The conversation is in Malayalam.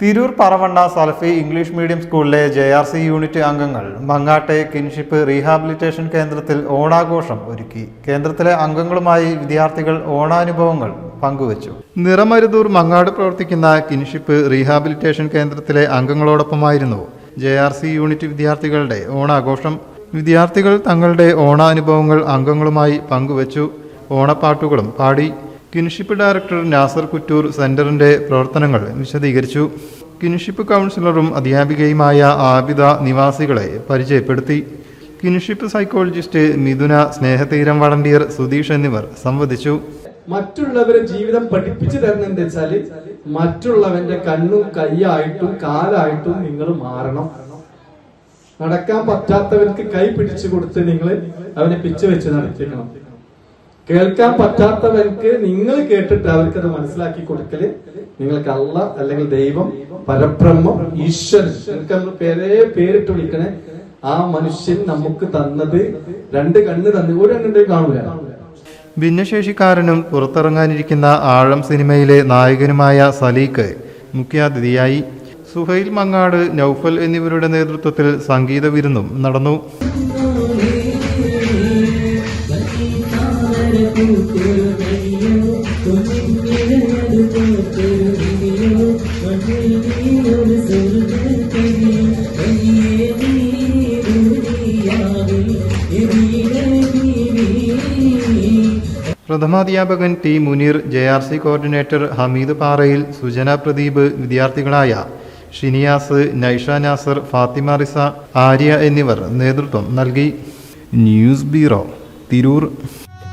തിരൂർ പറവണ്ണ സലഫി ഇംഗ്ലീഷ് മീഡിയം സ്കൂളിലെ ജെ ആർ സി യൂണിറ്റ് അംഗങ്ങൾ മങ്ങാട്ടെ കിൻഷിപ്പ് റീഹാബിലിറ്റേഷൻ കേന്ദ്രത്തിൽ ഓണാഘോഷം ഒരുക്കി. കേന്ദ്രത്തിലെ അംഗങ്ങളുമായി വിദ്യാർത്ഥികൾ ഓണാനുഭവങ്ങൾ പങ്കുവച്ചു. നിറമരുതൂർ മങ്ങാട് പ്രവർത്തിക്കുന്ന കിൻഷിപ്പ് റീഹാബിലിറ്റേഷൻ കേന്ദ്രത്തിലെ അംഗങ്ങളോടൊപ്പമായിരുന്നു ജെ ആർ സി യൂണിറ്റ് വിദ്യാർത്ഥികളുടെ ഓണാഘോഷം. വിദ്യാർത്ഥികൾ തങ്ങളുടെ ഓണാനുഭവങ്ങൾ അംഗങ്ങളുമായി പങ്കുവച്ചു. ഓണപ്പാട്ടുകളും പാടി കിൻഷിപ്പ് ഡയറക്ടർ നാസർ കുറ്റൂർ സെന്ററിന്റെ പ്രവർത്തനങ്ങൾ വിശദീകരിച്ചു. കിൻഷിപ്പ് കൗൺസിലറും അധ്യാപികയുമായ ആബിദ നിവാസികളെ പരിചയപ്പെടുത്തി. Kinship psychologist Mithuna Snehatheeram volunteer Sudheesh എന്നിവർ സംവദിച്ചു. മറ്റുള്ളവരെ ജീവിതം പഠിപ്പിച്ചു തരുന്നത് വെച്ചാൽ മറ്റുള്ളവന്റെ കണ്ണും കൈയായിട്ടും കാലായിട്ടും നിങ്ങൾ മാറണം. നടക്കാൻ പറ്റാത്തവർക്ക് കൈ പിടിച്ചു കൊടുത്ത് നിങ്ങൾ അവനെ പിച്ചു വെച്ച് നടത്തിക്കണം കേൾക്കാൻ പറ്റാത്തവർക്ക് നിങ്ങൾ കേട്ടിട്ട് അവർക്ക് അത് മനസ്സിലാക്കി കൊടുക്കൽ നിങ്ങൾക്ക് അല്ല അല്ലെങ്കിൽ ദൈവം പരബ്രഹ്മം ഈശ്വരൻ നിങ്ങൾക്ക് നമ്മൾ പേരേ പേരിട്ട് വിളിക്കണേ. ആ മനുഷ്യൻ നമുക്ക് തന്നത് രണ്ട് കണ്ണ് തന്നു ഒരു കണ്ണിന്റെ കാണൂല. ഭിന്നശേഷിക്കാരനും പുറത്തിറങ്ങാനിരിക്കുന്ന ആഴം സിനിമയിലെ നായകനുമായ സലീഖ് മുഖ്യാതിഥിയായി. സുഹൈൽ മങ്ങാട് നൌഫൽ എന്നിവരുടെ നേതൃത്വത്തിൽ സംഗീത വിരുന്നും നടന്നു. പ്രഥമാധ്യാപകൻ T Muneer J R C coordinator Hameed Parayil Sujana Pradeep വിദ്യാർത്ഥികളായ ഷിനിയാസ് Naisha Nasar Fathima റിസ ആര്യ എന്നിവർ നേതൃത്വം നൽകി. News bureau Tirur.